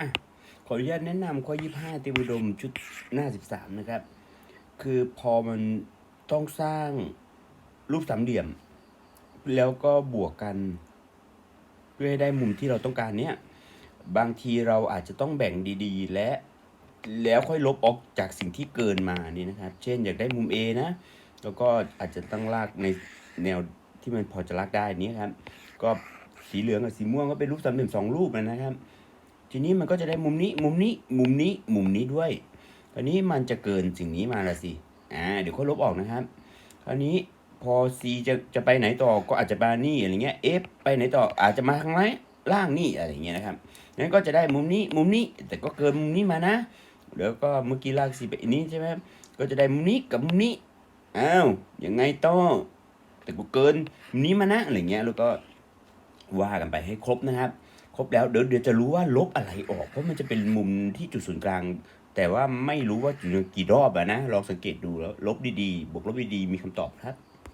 อะขออนุญาตแนะนำข้อ 25ตรียมอุดมชุดหน้า 13 นะครับ คือพอมันต้องสร้างรูปสามเหลี่ยม แล้วก็บวกกัน เพื่อให้ได้มุมที่เราต้องการเนี้ยบางทีเราอาจจะต้องแบ่งดีๆ และแล้วค่อยลบออกจากสิ่งที่เกินมานี่นะครับ เช่นอยากได้มุม A นะ แล้วก็อาจจะตั้งลากในแนวที่มันพอจะลากได้นี้ครับ ก็สีเหลืองกับสีม่วงก็เป็นรูปสามเหลี่ยมสองรูปนะครับ ทีนี้มันก็จะได้มุมนี้ มุมนี้ มุมนี้ มุมนี้ด้วย คราวนี้มันจะเกินสิ่งนี้มาละสิ อ่า เดี๋ยวค่อยลบออกนะครับ คราวนี้พอ C จะจะไปไหนต่อ ก็อาจจะมานี่อะไรเงี้ย F ไปไหนต่อ อาจจะมาข้างไหนล่างนี่อะไรเงี้ยนะครับ งั้นก็จะได้มุมนี้ มุมนี้ แต่ก็เกินมุมนี้มานะ แล้วก็เมื่อกี้ลาก C ไปนี้ใช่ไหมก็จะได้มุมนี้กับมุมนี้ อ้าว ยังไงต่อ แต่กูเกินมุมนี้มานะอะไรเงี้ย แล้วก็ว่ากันไปให้ครบนะครับ ครบแล้วเดี๋ยวเดี๋ยวจะรู้ว่าลบอะไรออกเพราะมันจะเป็นมุมที่จุดศูนย์กลาง แต่ว่าไม่รู้ว่ากี่รอบอะนะลองสังเกตดูแล้วลบดีๆบวกลบดีๆมีคำตอบครับ